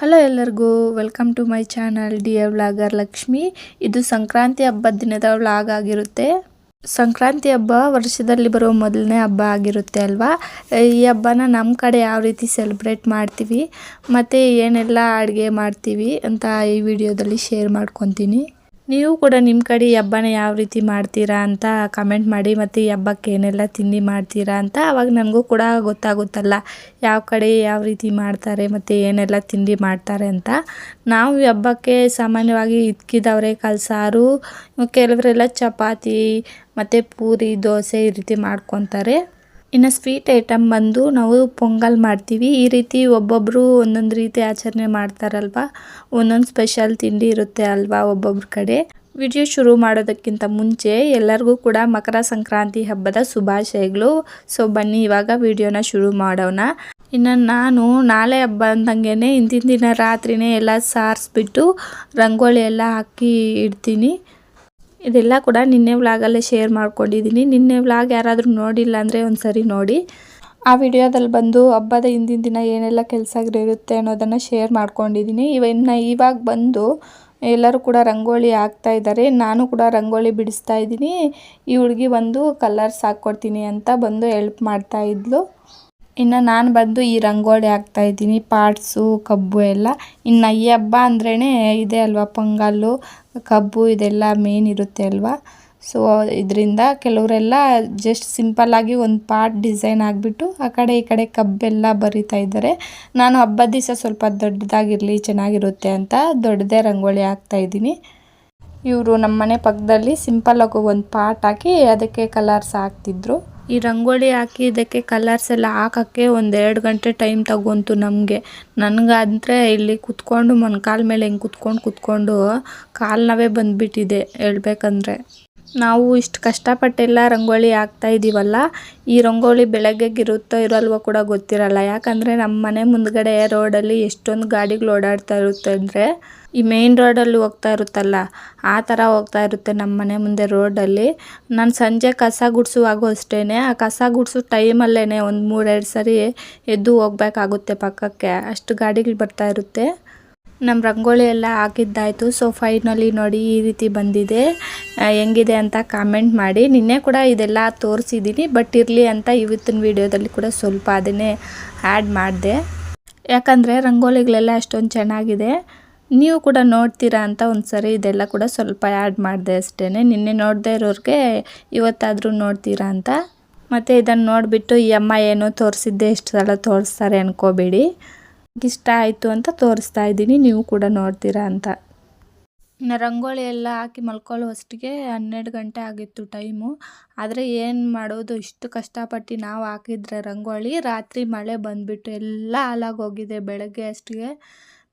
Hello ಎಲ್ಲರಿಗೂ welcome to my channel D A vlogger Lakshmi. ಇದು ಸಂಕ್ರಾಂತಿ ಹಬ್ಬದ ದಿನದ ವ್ಲಾಗ್ ಆಗಿರುತ್ತೆ. ಸಂಕ್ರಾಂತಿ ಹಬ್ಬ ವರ್ಷದಲ್ಲಿ ಬರೋ ಮೊದಲನೇ ಹಬ್ಬ ಆಗಿರುತ್ತೆ ಅಲ್ವಾ? ಈ ಹಬ್ಬನ ನಮ್ಮ ಕಡೆ ಯಾವ ರೀತಿ ಸೆಲೆಬ್ರೇಟ್ ಮಾಡ್ತೀವಿ, ಮತ್ತು ಏನೆಲ್ಲ ಅಡುಗೆ ಮಾಡ್ತೀವಿ ಅಂತ ಈ ವಿಡಿಯೋದಲ್ಲಿ ಶೇರ್ ಮಾಡ್ಕೊತೀನಿ. ನೀವು ಕೂಡ ನಿಮ್ಮ ಕಡೆ ಹಬ್ಬನ ಯಾವ ರೀತಿ ಮಾಡ್ತೀರಾ ಅಂತ ಕಮೆಂಟ್ ಮಾಡಿ ಮತ್ತು ಈ ಹಬ್ಬಕ್ಕೆ ಏನೆಲ್ಲ ತಿಂಡಿ ಮಾಡ್ತೀರಾ ಅಂತ ಅವಾಗ ನನಗೂ ಕೂಡ ಗೊತ್ತಾಗುತ್ತಲ್ಲ. ಯಾವ ಕಡೆ ಯಾವ ರೀತಿ ಮಾಡ್ತಾರೆ ಮತ್ತು ಏನೆಲ್ಲ ತಿಂಡಿ ಮಾಡ್ತಾರೆ ಅಂತ. ನಾವು ಹಬ್ಬಕ್ಕೆ ಸಾಮಾನ್ಯವಾಗಿ ಇದ್ಕಿದವ್ರೆ ಕಲ್ಸಾರು, ಕೆಲವರೆಲ್ಲ ಚಪಾತಿ ಮತ್ತು ಪೂರಿ, ದೋಸೆ ಈ ರೀತಿ ಮಾಡ್ಕೊತಾರೆ. ಇನ್ನು ಸ್ವೀಟ್ ಐಟಮ್ ಬಂದು ನಾವು ಪೊಂಗಲ್ ಮಾಡ್ತೀವಿ. ಈ ರೀತಿ ಒಬ್ಬೊಬ್ಬರು ಒಂದೊಂದು ರೀತಿ ಆಚರಣೆ ಮಾಡ್ತಾರಲ್ವ? ಒಂದೊಂದು ಸ್ಪೆಷಲ್ ತಿಂಡಿ ಇರುತ್ತೆ ಅಲ್ವಾ ಒಬ್ಬೊಬ್ರ ಕಡೆ? ವಿಡಿಯೋ ಶುರು ಮಾಡೋದಕ್ಕಿಂತ ಮುಂಚೆ ಎಲ್ಲರಿಗೂ ಕೂಡ ಮಕರ ಸಂಕ್ರಾಂತಿ ಹಬ್ಬದ ಶುಭಾಶಯಗಳು. ಸೊ ಬನ್ನಿ, ಇವಾಗ ವಿಡಿಯೋನ ಶುರು ಮಾಡೋಣ. ಇನ್ನು ನಾನು ನಾಳೆ ಹಬ್ಬ ಅಂದಂಗೆ ಇಂದಿನ ದಿನ ರಾತ್ರಿನೇ ಎಲ್ಲ ಸಾರಿಸ್ಬಿಟ್ಟು, ರಂಗೋಲಿ ಎಲ್ಲ ಹಾಕಿ ಇಡ್ತೀನಿ. ಇದೆಲ್ಲ ಕೂಡ ನಿನ್ನೆ ವ್ಲಾಗಲ್ಲೇ ಶೇರ್ ಮಾಡ್ಕೊಂಡಿದ್ದೀನಿ ನಿನ್ನೆ ವ್ಲಾಗ್ ಯಾರಾದರೂ ನೋಡಿಲ್ಲ ಅಂದರೆ ಒಂದು ಸರಿ ನೋಡಿ. ಆ ವಿಡಿಯೋದಲ್ಲಿ ಬಂದು ಹಬ್ಬದ ಹಿಂದಿನ ದಿನ ಏನೆಲ್ಲ ಕೆಲಸಗಳಿರುತ್ತೆ ಅನ್ನೋದನ್ನು ಶೇರ್ ಮಾಡ್ಕೊಂಡಿದ್ದೀನಿ ಇನ್ನು ಇವಾಗ ಬಂದು ಎಲ್ಲರೂ ಕೂಡ ರಂಗೋಲಿ ಹಾಕ್ತಾ ಇದ್ದಾರೆ. ನಾನು ಕೂಡ ರಂಗೋಲಿ ಬಿಡಿಸ್ತಾ ಇದ್ದೀನಿ. ಈ ಹುಡುಗಿ ಬಂದು ಕಲರ್ಸ್ ಹಾಕ್ಕೊಡ್ತೀನಿ ಅಂತ ಬಂದು ಹೆಲ್ಪ್ ಮಾಡ್ತಾ ಇದ್ಲು. ಇನ್ನು ನಾನು ಬಂದು ಈ ರಂಗೋಲಿ ಹಾಕ್ತಾ ಇದ್ದೀನಿ ಪಾರ್ಟ್ಸು ಕಬ್ಬು ಎಲ್ಲ. ಇನ್ನು ಈ ಹಬ್ಬ ಅಂದ್ರೇ ಇದೆ ಅಲ್ವಾ, ಪೊಂಗಲ್ಲು, ಕಬ್ಬು ಇದೆಲ್ಲ ಮೇನ್ ಇರುತ್ತೆ ಅಲ್ವಾ? ಸೊ ಇದರಿಂದ ಕೆಲವರೆಲ್ಲ ಜಸ್ಟ್ ಸಿಂಪಲ್ಲಾಗಿ ಒಂದು ಪಾರ್ಟ್ ಡಿಸೈನ್ ಆಗಿಬಿಟ್ಟು ಆ ಕಡೆ ಈ ಕಡೆ ಕಬ್ಬೆಲ್ಲ ಬರಿತಾ ಇದ್ದಾರೆ. ನಾನು ಹಬ್ಬದ ದಿವಸ ಸ್ವಲ್ಪ ದೊಡ್ಡದಾಗಿರಲಿ, ಚೆನ್ನಾಗಿರುತ್ತೆ ಅಂತ ದೊಡ್ಡದೇ ರಂಗೋಲಿ ಹಾಕ್ತಾ ಇದ್ದೀನಿ. ಇವರು ನಮ್ಮ ಮನೆ ಪಕ್ಕದಲ್ಲಿ ಸಿಂಪಲ್ಲಾಗಿ ಒಂದು ಪಾರ್ಟ್ ಹಾಕಿ ಅದಕ್ಕೆ ಕಲರ್ಸ್ ಹಾಕ್ತಿದ್ರು. ಈ ರಂಗೋಲಿ ಹಾಕಿ ಇದಕ್ಕೆ ಕಲರ್ಸ್ ಎಲ್ಲ ಹಾಕೋಕ್ಕೆ ಒಂದೆರಡು ಗಂಟೆ ಟೈಮ್ ತಗೊಂತು ನಮಗೆ. ನನಗಾದರೆ ಇಲ್ಲಿ ಕುತ್ಕೊಂಡು ಮೊಣಕಾಲ ಮೇಲೆ ಹಿಂಗೆ ಕುತ್ಕೊಂಡು ಕುತ್ಕೊಂಡು ಕಾಲು ಬಂದ್ಬಿಟ್ಟಿದೆ ಬಂದುಬಿಟ್ಟಿದೆ ಹೇಳ್ಬೇಕಂದ್ರೆ. ನಾವು ಇಷ್ಟು ಕಷ್ಟಪಟ್ಟೆಲ್ಲ ರಂಗೋಲಿ ಹಾಕ್ತಾ ಇದ್ದೀವಲ್ಲ ಈ ರಂಗೋಲಿ ಬೆಳಗ್ಗೆಗಿರುತ್ತೋ ಇರಲ್ವೋ ಕೂಡ ಗೊತ್ತಿರಲ್ಲ. ಯಾಕಂದರೆ ನಮ್ಮ ಮನೆ ಮುಂದ್ಗಡೆ ರೋಡಲ್ಲಿ ಎಷ್ಟೊಂದು ಗಾಡಿಗಳು ಓಡಾಡ್ತಾ ಇರುತ್ತೆ ಅಂದರೆ ಈ ಮೇನ್ ರೋಡಲ್ಲಿ ಹೋಗ್ತಾ ಇರುತ್ತಲ್ಲ, ಆ ಥರ ಹೋಗ್ತಾ ಇರುತ್ತೆ ನಮ್ಮ ಮನೆ ಮುಂದೆ ರೋಡಲ್ಲಿ ನಾನು ಸಂಜೆ ಕಸ ಗುಡಿಸುವಾಗೂ ಅಷ್ಟೇ ಆ ಕಸ ಗುಡಿಸೋ ಟೈಮಲ್ಲೇ ಒಂದು ಮೂರೆರಡು ಸರಿ ಎದ್ದು ಹೋಗ್ಬೇಕಾಗುತ್ತೆ ಪಕ್ಕಕ್ಕೆ. ಅಷ್ಟು ಗಾಡಿಗಳು ಬರ್ತಾ ಇರುತ್ತೆ. ನಮ್ಮ ರಂಗೋಲಿ ಎಲ್ಲ ಹಾಕಿದ್ದಾಯಿತು. ಸೊ ಫೈನಲಿ ನೋಡಿ ಈ ರೀತಿ ಬಂದಿದೆ. ಹೆಂಗಿದೆ ಅಂತ ಕಾಮೆಂಟ್ ಮಾಡಿ. ನಿನ್ನೆ ಕೂಡ ಇದೆಲ್ಲ ತೋರಿಸಿದ್ದೀನಿ ಬಟ್ ಇರಲಿ ಅಂತ ಇವತ್ತಿನ ವೀಡಿಯೋದಲ್ಲಿ ಕೂಡ ಸ್ವಲ್ಪ ಅದನ್ನೇ ಆ್ಯಡ್ ಮಾಡಿದೆ. ಯಾಕಂದರೆ ರಂಗೋಲಿಗಳೆಲ್ಲ ಅಷ್ಟೊಂದು ಚೆನ್ನಾಗಿದೆ. ನೀವು ಕೂಡ ನೋಡ್ತೀರಾ ಅಂತ ಒಂದು ಸರಿ ಇದೆಲ್ಲ ಕೂಡ ಸ್ವಲ್ಪ ಆ್ಯಡ್ ಮಾಡಿದೆ ಅಷ್ಟೇ ನಿನ್ನೆ ನೋಡದೆ ಇರೋರಿಗೆ ಇವತ್ತಾದರೂ ನೋಡ್ತೀರಾ ಅಂತ. ಮತ್ತು ಇದನ್ನು ನೋಡಿಬಿಟ್ಟು ಈ ಅಮ್ಮ ಏನೋ ತೋರಿಸಿದ್ದೆ ಎಷ್ಟು ಸಲ ತೋರಿಸ್ತಾರೆ ಅನ್ಕೋಬೇಡಿ. ಇಷ್ಟ ಆಯಿತು ಅಂತ ತೋರಿಸ್ತಾ ಇದ್ದೀನಿ, ನೀವು ಕೂಡ ನೋಡ್ತೀರಾ ಅಂತ. ಇನ್ನು ರಂಗೋಲಿ ಎಲ್ಲ ಹಾಕಿ ಮಲ್ಕೊಳ್ಳೋ ಅಷ್ಟಿಗೆ ಹನ್ನೆರಡು ಗಂಟೆ ಆಗಿತ್ತು ಟೈಮು ಆದರೆ ಏನು ಮಾಡೋದು, ಇಷ್ಟು ಕಷ್ಟಪಟ್ಟು ನಾವು ಹಾಕಿದ್ರೆ ರಂಗೋಲಿ, ರಾತ್ರಿ ಮಳೆ ಬಂದುಬಿಟ್ಟು ಎಲ್ಲ ಹಾಳಾಗೋಗಿದೆ ಬೆಳಗ್ಗೆ ಅಷ್ಟಿಗೆ.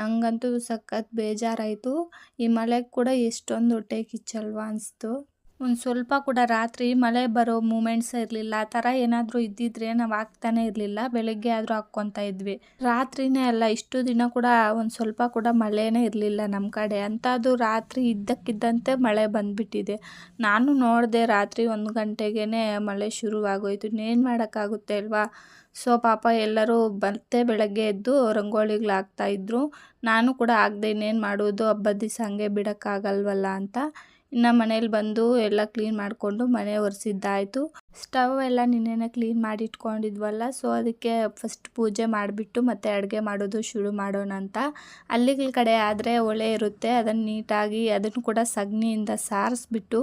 ನನಗಂತೂ ಸಖತ್ ಬೇಜಾರಾಯಿತು. ಈ ಮಳೆಗೆ ಕೂಡ ಎಷ್ಟೊಂದು ಹೊಟ್ಟೆ ಕಿಚ್ಚಲ್ವಾ ಅನಿಸ್ತು. ಒಂದು ಸ್ವಲ್ಪ ಕೂಡ ರಾತ್ರಿ ಮಳೆ ಬರೋ ಮೂಮೆಂಟ್ಸ್ ಇರಲಿಲ್ಲ. ಆ ಥರ ಏನಾದರೂ ಇದ್ದಿದ್ರೆ ನಾವು ಹಾಕ್ತಾನೆ ಇರಲಿಲ್ಲ. ಬೆಳಗ್ಗೆ ಆದರೂ ಹಾಕ್ಕೊತಾ ಇದ್ವಿ. ರಾತ್ರಿನೇ ಅಲ್ಲ, ಇಷ್ಟು ದಿನ ಕೂಡ ಒಂದು ಸ್ವಲ್ಪ ಕೂಡ ಮಳೆನೇ ಇರಲಿಲ್ಲ ನಮ್ಮ ಕಡೆ. ಅಂಥದ್ದು ರಾತ್ರಿ ಇದ್ದಕ್ಕಿದ್ದಂತೆ ಮಳೆ ಬಂದುಬಿಟ್ಟಿದೆ. ನಾನು ನೋಡಿದೆ ರಾತ್ರಿ ಒಂದು ಗಂಟೆಗೇ ಮಳೆ ಶುರುವಾಗೋಯ್ತು. ಇನ್ನೇನು ಮಾಡೋಕ್ಕಾಗುತ್ತೆ ಅಲ್ವಾ? ಸೊ ಪಾಪ ಎಲ್ಲರೂ ಮತ್ತೆ ಬೆಳಗ್ಗೆ ಎದ್ದು ರಂಗೋಲಿಗಳು ಹಾಕ್ತಾಯಿದ್ರು ನಾನು ಕೂಡ ಆಗದೆ ಇನ್ನೇನು ಮಾಡೋದು ಹಬ್ಬದ ದಿವಸ ಹಂಗೆ ಬಿಡೋಕ್ಕಾಗಲ್ವಲ್ಲ ಅಂತ. ಇನ್ನು ಮನೇಲಿ ಬಂದು ಎಲ್ಲ ಕ್ಲೀನ್ ಮಾಡಿಕೊಂಡು ಮನೆ ಒರೆಸಿದ್ದಾಯಿತು. ಸ್ಟವ್ ಎಲ್ಲ ನಿನ್ನೆನೇ ಕ್ಲೀನ್ ಮಾಡಿ ಇಟ್ಕೊಂಡಿದ್ವಲ್ಲ ಸೊ ಅದಕ್ಕೆ ಫಸ್ಟ್ ಪೂಜೆ ಮಾಡಿಬಿಟ್ಟು ಮತ್ತೆ ಅಡುಗೆ ಮಾಡೋದು ಶುರು ಮಾಡೋಣ ಅಂತ. ಅಲ್ಲಿಗಳ ಕಡೆ ಆದರೆ ಒಳೆ ಇರುತ್ತೆ. ಅದನ್ನು ನೀಟಾಗಿ ಅದನ್ನು ಕೂಡ ಸಗಣಿಯಿಂದ ಸಾರಿಸ್ಬಿಟ್ಟು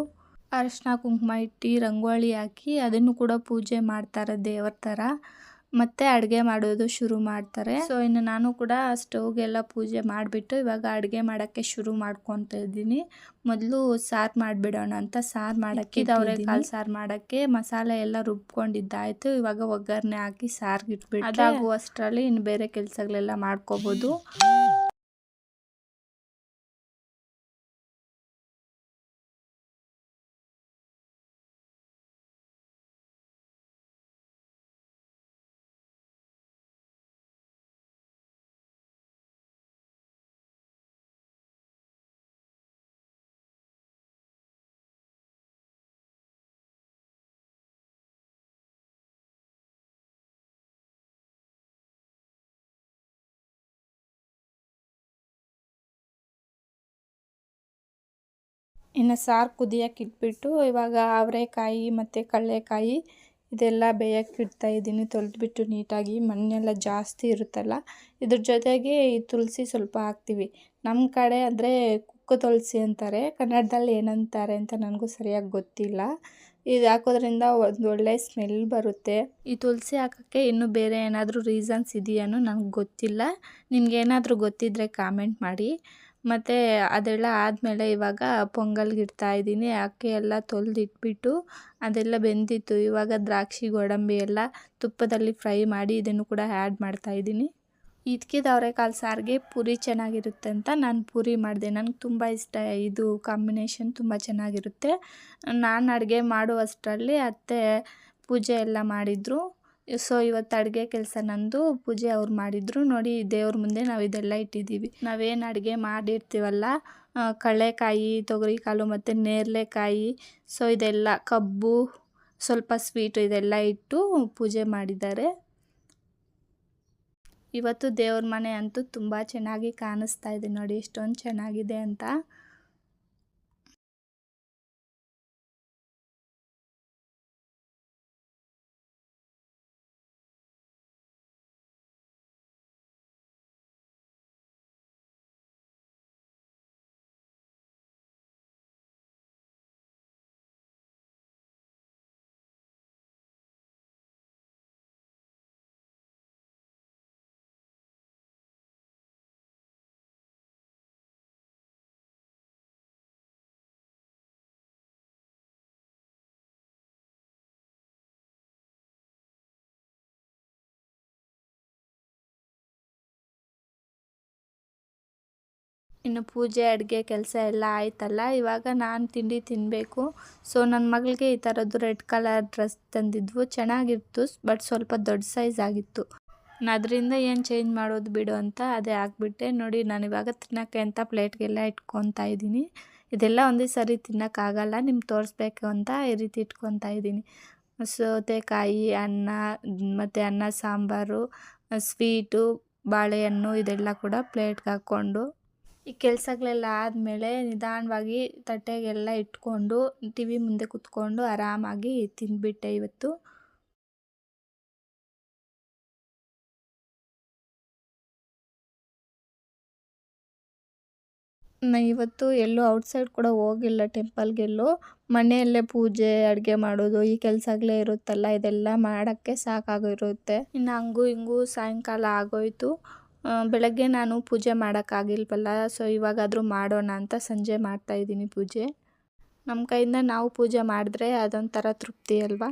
ಅರಶಿನ ಕುಂಕುಮ ಇಟ್ಟು ರಂಗೋಲಿ ಹಾಕಿ ಅದನ್ನು ಕೂಡ ಪೂಜೆ ಮಾಡ್ತಾರೆ ದೇವರ ಥರ. ಮತ್ತೆ ಅಡುಗೆ ಮಾಡೋದು ಶುರು ಮಾಡ್ತಾರೆ. ಸೊ ಇನ್ನು ನಾನು ಕೂಡ ಸ್ಟವ್ಗೆಲ್ಲ ಪೂಜೆ ಮಾಡಿಬಿಟ್ಟು ಇವಾಗ ಅಡುಗೆ ಮಾಡೋಕ್ಕೆ ಶುರು ಮಾಡ್ಕೊತ ಇದ್ದೀನಿ. ಮೊದಲು ಸಾರು ಮಾಡಿಬಿಡೋಣ ಅಂತ ಸಾರು ಮಾಡೋಕ್ಕೆ ಕಾಲು ಸಾರು ಮಾಡೋಕ್ಕೆ ಮಸಾಲೆ ಎಲ್ಲ ರುಬ್ಕೊಂಡಿದ್ದಾಯಿತು. ಇವಾಗ ಒಗ್ಗರಣೆ ಹಾಕಿ ಸಾರಿಗೆ ಇಟ್ಬಿಟ್ಟು ಅದಾಗುವಷ್ಟರಲ್ಲಿ ಇನ್ನು ಬೇರೆ ಕೆಲಸಗಳೆಲ್ಲ ಮಾಡ್ಕೋಬೋದು. ಇನ್ನು ಸಾರು ಕುದಿಯಕ್ಕೆ ಇಟ್ಬಿಟ್ಟು ಇವಾಗ ಅವರೆಕಾಯಿ ಮತ್ತು ಕಡಲೆಕಾಯಿ ಇದೆಲ್ಲ ಬೇಯಕ್ಕೆ ಇಡ್ತಾ ಇದ್ದೀನಿ. ತೊಳೆದ್ಬಿಟ್ಟು ನೀಟಾಗಿ ಮಣ್ಣೆಲ್ಲ ಜಾಸ್ತಿ ಇರುತ್ತಲ್ಲ, ಇದ್ರ ಜೊತೆಗೆ ಈ ತುಳಸಿ ಸ್ವಲ್ಪ ಹಾಕ್ತೀವಿ. ನಮ್ಮ ಕಡೆ ಅಂದರೆ ಕುಕ್ಕು ತುಳಸಿ ಅಂತಾರೆ, ಕನ್ನಡದಲ್ಲಿ ಏನಂತಾರೆ ಅಂತ ನನಗೂ ಸರಿಯಾಗಿ ಗೊತ್ತಿಲ್ಲ. ಇದು ಹಾಕೋದ್ರಿಂದ ಒಂದು ಒಳ್ಳೆ ಸ್ಮೆಲ್ ಬರುತ್ತೆ. ಈ ತುಳಸಿ ಹಾಕೋಕ್ಕೆ ಇನ್ನೂ ಬೇರೆ ಏನಾದರೂ ರೀಸನ್ಸ್ ಇದೆಯೇನೋ ನನಗೆ ಗೊತ್ತಿಲ್ಲ. ನಿಮಗೇನಾದರೂ ಗೊತ್ತಿದ್ದರೆ ಕಾಮೆಂಟ್ ಮಾಡಿ. ಮತ್ತು ಅದೆಲ್ಲ ಆದಮೇಲೆ ಇವಾಗ ಪೊಂಗಲ್ಗೆ ಇಡ್ತಾ ಇದ್ದೀನಿ. ಅಕ್ಕಿ ಎಲ್ಲ ತೊಳೆದಿಟ್ಬಿಟ್ಟು ಅದೆಲ್ಲ ಬೆಂದಿತ್ತು. ಇವಾಗ ದ್ರಾಕ್ಷಿ, ಗೋಡಂಬಿ ಎಲ್ಲ ತುಪ್ಪದಲ್ಲಿ ಫ್ರೈ ಮಾಡಿ ಇದನ್ನು ಕೂಡ ಆ್ಯಡ್ ಮಾಡ್ತಾ ಇದ್ದೀನಿ. ಇದ್ಕಿದ ಅವರೆಕಾಳು ಸಾರಿಗೆ ಪೂರಿ ಚೆನ್ನಾಗಿರುತ್ತೆ ಅಂತ ನಾನು ಪೂರಿ ಮಾಡಿದೆ. ನನಗೆ ತುಂಬ ಇಷ್ಟ. ಇದು ಕಾಂಬಿನೇಷನ್ ತುಂಬ ಚೆನ್ನಾಗಿರುತ್ತೆ. ನಾನು ಅಡುಗೆ ಮಾಡುವಷ್ಟರಲ್ಲಿ ಅತ್ತೆ ಪೂಜೆ ಎಲ್ಲ ಮಾಡಿದರು. ಸೊ ಇವತ್ತು ಅಡುಗೆ ಕೆಲಸ ನಂದು. ಪೂಜೆ ಅವ್ರು ಮಾಡಿದ್ರು. ನೋಡಿ, ದೇವ್ರ ಮುಂದೆ ನಾವು ಇದೆಲ್ಲ ಇಟ್ಟಿದ್ದೀವಿ. ನಾವೇನು ಅಡುಗೆ ಮಾಡಿರ್ತೀವಲ್ಲ? ಕಡಲೆಕಾಯಿ ತೊಗರಿಕಾಳು ಮತ್ತು ನೇರಳೆಕಾಯಿ ಸೊ ಇದೆಲ್ಲ ಕಬ್ಬು, ಸ್ವಲ್ಪ ಸ್ವೀಟು ಇದೆಲ್ಲ ಇಟ್ಟು ಪೂಜೆ ಮಾಡಿದ್ದಾರೆ. ಇವತ್ತು ದೇವ್ರ ಮನೆ ಅಂತೂ ತುಂಬ ಚೆನ್ನಾಗಿ ಕಾಣಿಸ್ತಾ ಇದೆ ನೋಡಿ. ಎಷ್ಟೊಂದು ಚೆನ್ನಾಗಿದೆ ಅಂತ. ಇನ್ನು ಪೂಜೆ, ಅಡುಗೆ ಕೆಲಸ ಎಲ್ಲ ಆಯ್ತಲ್ಲ, ಇವಾಗ ನಾನು ತಿಂಡಿ ತಿನ್ನಬೇಕು ಸೊ ನನ್ನ ಮಗಳಿಗೆ ಈ ಥರದ್ದು ರೆಡ್ ಕಲರ್ ಡ್ರೆಸ್ ತಂದಿದ್ವು ಚೆನ್ನಾಗಿತ್ತು ಬಟ್ ಸ್ವಲ್ಪ ದೊಡ್ಡ ಸೈಜ್ ಆಗಿತ್ತು. ಅದರಿಂದ ಏನು ಚೇಂಜ್ ಮಾಡೋದು ಬಿಡು ಅಂತ ಅದೇ ಹಾಕ್ಬಿಟ್ಟೆ ನೋಡಿ, ನಾನು ಇವಾಗ ತಿನ್ನೋಕ್ಕೆ ಅಂತ ಪ್ಲೇಟ್ಗೆಲ್ಲ ಇಟ್ಕೊತಾ ಇದ್ದೀನಿ. ಇದೆಲ್ಲ ಒಂದೇ ಸರಿ ತಿನ್ನೋಕ್ಕಾಗಲ್ಲ ನಿಮ್ಗೆ ತೋರಿಸ್ಬೇಕು ಅಂತ ಈ ರೀತಿ ಇಟ್ಕೊತಾ ಇದ್ದೀನಿ. ಸೌತೆಕಾಯಿ ಅನ್ನ, ಮತ್ತು ಅನ್ನ, ಸಾಂಬಾರು ಸ್ವೀಟು ಬಾಳೆಹಣ್ಣು ಇದೆಲ್ಲ ಕೂಡ ಪ್ಲೇಟ್ಗೆ ಹಾಕ್ಕೊಂಡು ಈ ಕೆಲಸಗಳೆಲ್ಲ ಆದಮೇಲೆ ನಿಧಾನವಾಗಿ ತಟ್ಟೆಗೆಲ್ಲ ಇಟ್ಕೊಂಡು ಟಿ ವಿ ಮುಂದೆ ಕುತ್ಕೊಂಡು ಆರಾಮಾಗಿ ತಿಂದುಬಿಟ್ಟೆ ಇವತ್ತು. ನಾ ಇವತ್ತು ಎಲ್ಲೂ ಔಟ್ಸೈಡ್ ಕೂಡ ಹೋಗಿಲ್ಲ ಟೆಂಪಲ್ಗೆಲ್ಲೂ. ಮನೆಯಲ್ಲೇ ಪೂಜೆ, ಅಡುಗೆ ಮಾಡೋದು, ಈ ಕೆಲಸಗಳೇ ಇರುತ್ತಲ್ಲ, ಇದೆಲ್ಲ ಮಾಡೋಕ್ಕೆ ಸಾಕಾಗಿರುತ್ತೆ. ಇನ್ನು ಹಂಗೂ ಹಿಂಗೂ ಸಾಯಂಕಾಲ ಆಗೋಯ್ತು. ಬೆಳಗ್ಗೆ ನಾನು ಪೂಜೆ ಮಾಡೋಕ್ಕಾಗಿಲ್ವಲ್ಲ ಸೊ ಇವಾಗಾದರೂ ಮಾಡೋಣ ಅಂತ ಸಂಜೆ ಮಾಡ್ತಾ ಇದ್ದೀನಿ ಪೂಜೆ. ನಮ್ಮ ಕೈಯಿಂದ ನಾವು ಪೂಜೆ ಮಾಡಿದ್ರೆ ಅದೊಂಥರ ತೃಪ್ತಿ ಅಲ್ವಾ?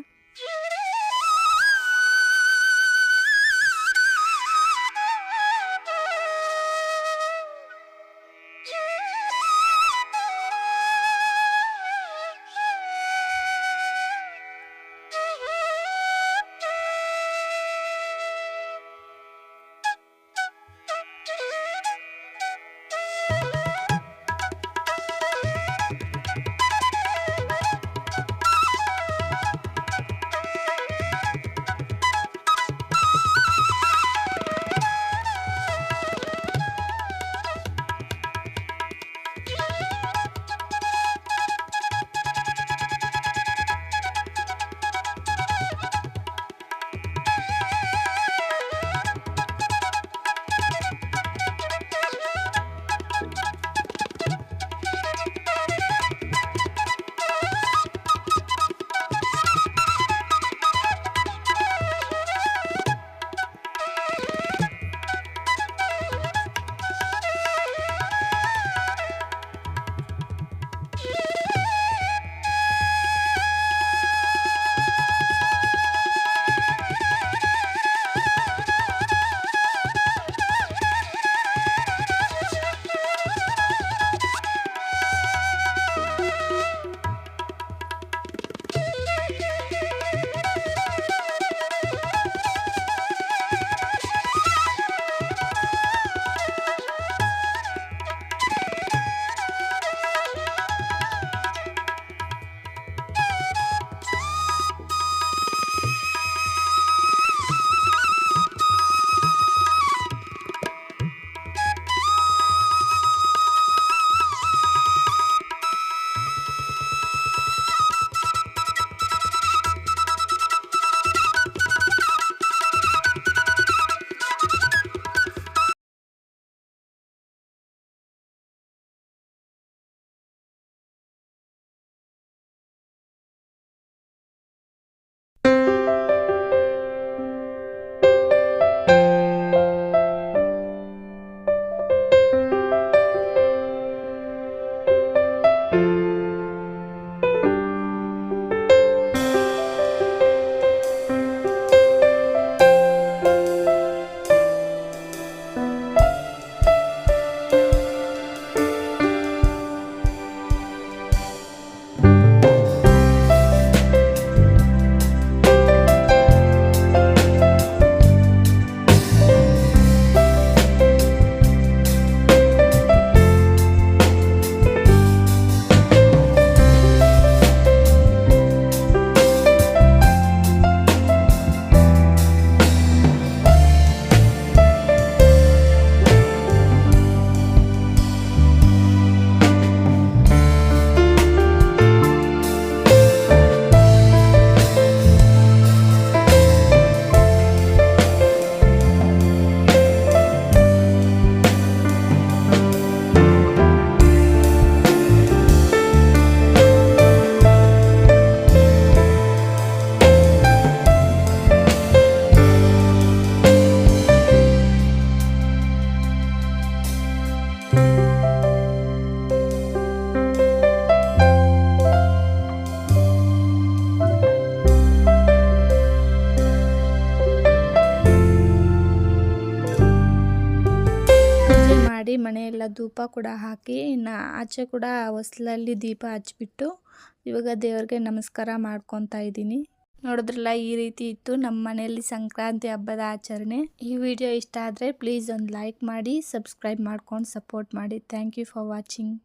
ಮನೆಯೆಲ್ಲ ಧೂಪ ಕೂಡ ಹಾಕಿ, ಇನ್ನು ಆಚೆ ಕೂಡ ಹೊಸ್ಲಲ್ಲಿ ದೀಪ ಹಚ್ಬಿಟ್ಟು ಇವಾಗ ದೇವ್ರಿಗೆ ನಮಸ್ಕಾರ ಮಾಡ್ಕೊತಾ ಇದ್ದೀನಿ. ನೋಡಿದ್ರಲ್ಲ, ಈ ರೀತಿ ಇತ್ತು ನಮ್ಮ ಮನೆಯಲ್ಲಿ ಸಂಕ್ರಾಂತಿ ಹಬ್ಬದ ಆಚರಣೆ. ಈ ವಿಡಿಯೋ ಇಷ್ಟ ಆದರೆ ಪ್ಲೀಸ್ ಒಂದು ಲೈಕ್ ಮಾಡಿ, ಸಬ್ಸ್ಕ್ರೈಬ್ ಮಾಡ್ಕೊಂಡು ಸಪೋರ್ಟ್ ಮಾಡಿ. Thank you for watching.